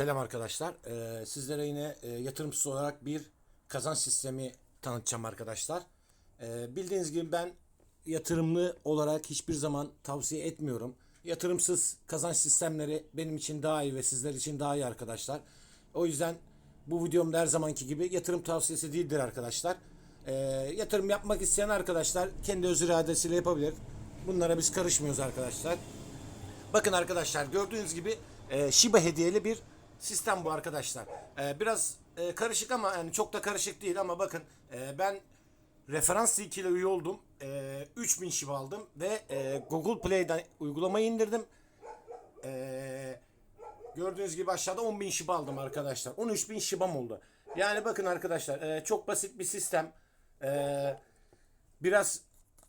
Selam arkadaşlar. Ee, sizlere yine e, yatırımsız olarak bir kazanç sistemi tanıtacağım arkadaşlar. Ee, bildiğiniz gibi ben yatırımlı olarak hiçbir zaman tavsiye etmiyorum. Yatırımsız kazanç sistemleri benim için daha iyi ve sizler için daha iyi arkadaşlar. O yüzden bu videomda her zamanki gibi yatırım tavsiyesi değildir arkadaşlar. Ee, yatırım yapmak isteyen arkadaşlar kendi öz iradesiyle yapabilir. Bunlara biz karışmıyoruz arkadaşlar. Bakın arkadaşlar gördüğünüz gibi e, Shiba hediyeli bir sistem bu arkadaşlar. E, biraz e, karışık ama yani çok da karışık değil ama bakın e, ben referans link ile üye oldum. E, 3000 Shiba aldım ve e, Google Play'den uygulamayı indirdim. E, gördüğünüz gibi aşağıda 10.000 Shiba aldım arkadaşlar. 13.000 Shiba'm oldu. Yani bakın arkadaşlar e, çok basit bir sistem. E, biraz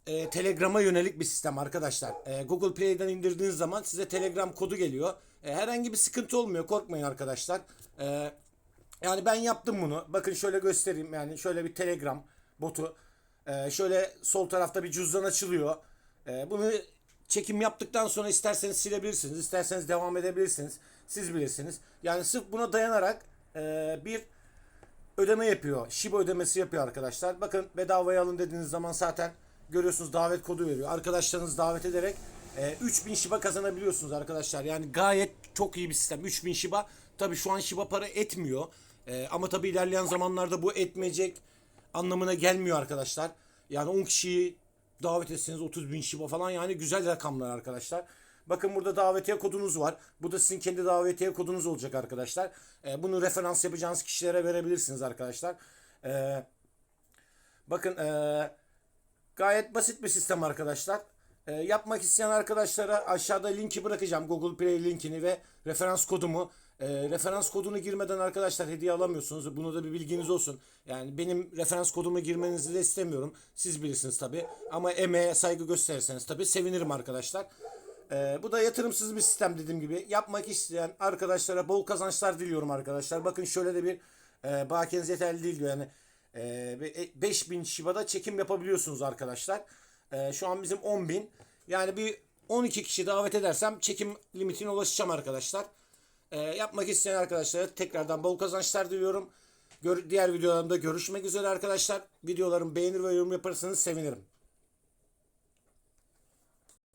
e, Telegram'a yönelik bir sistem arkadaşlar. E, Google Play'den indirdiğiniz zaman size Telegram kodu geliyor. E, herhangi bir sıkıntı olmuyor. Korkmayın arkadaşlar. E, yani ben yaptım bunu. Bakın şöyle göstereyim. Yani şöyle bir Telegram botu. E, şöyle sol tarafta bir cüzdan açılıyor. E, bunu çekim yaptıktan sonra isterseniz silebilirsiniz. isterseniz devam edebilirsiniz. Siz bilirsiniz. Yani sırf buna dayanarak e, bir ödeme yapıyor. Shiba ödemesi yapıyor arkadaşlar. Bakın bedavaya alın dediğiniz zaman zaten görüyorsunuz davet kodu veriyor. Arkadaşlarınızı davet ederek e, 3000 Shiba kazanabiliyorsunuz arkadaşlar. Yani gayet çok iyi bir sistem. 3000 Shiba tabi şu an Shiba para etmiyor. E, ama tabi ilerleyen zamanlarda bu etmeyecek anlamına gelmiyor arkadaşlar. Yani 10 kişiyi davet etseniz 30 bin Shiba falan yani güzel rakamlar arkadaşlar. Bakın burada davetiye kodunuz var. Bu da sizin kendi davetiye kodunuz olacak arkadaşlar. E, bunu referans yapacağınız kişilere verebilirsiniz arkadaşlar. E, bakın e, gayet basit bir sistem arkadaşlar. E, yapmak isteyen arkadaşlara aşağıda linki bırakacağım. Google Play linkini ve referans kodumu. E, referans kodunu girmeden arkadaşlar hediye alamıyorsunuz. Bunu da bir bilginiz olsun. Yani benim referans kodumu girmenizi de istemiyorum. Siz bilirsiniz tabi. Ama emeğe saygı gösterirseniz tabi sevinirim arkadaşlar. Ee, bu da yatırımsız bir sistem dediğim gibi. Yapmak isteyen arkadaşlara bol kazançlar diliyorum arkadaşlar. Bakın şöyle de bir e, bakiyeniz yeterli değil diyor yani. E, be- e, 5000 Shiba'da çekim yapabiliyorsunuz arkadaşlar. E, şu an bizim 10.000. Yani bir 12 kişi davet edersem çekim limitine ulaşacağım arkadaşlar. E, yapmak isteyen arkadaşlara tekrardan bol kazançlar diliyorum. Gör- diğer videolarımda görüşmek üzere arkadaşlar. Videolarımı beğenir ve yorum yaparsanız sevinirim.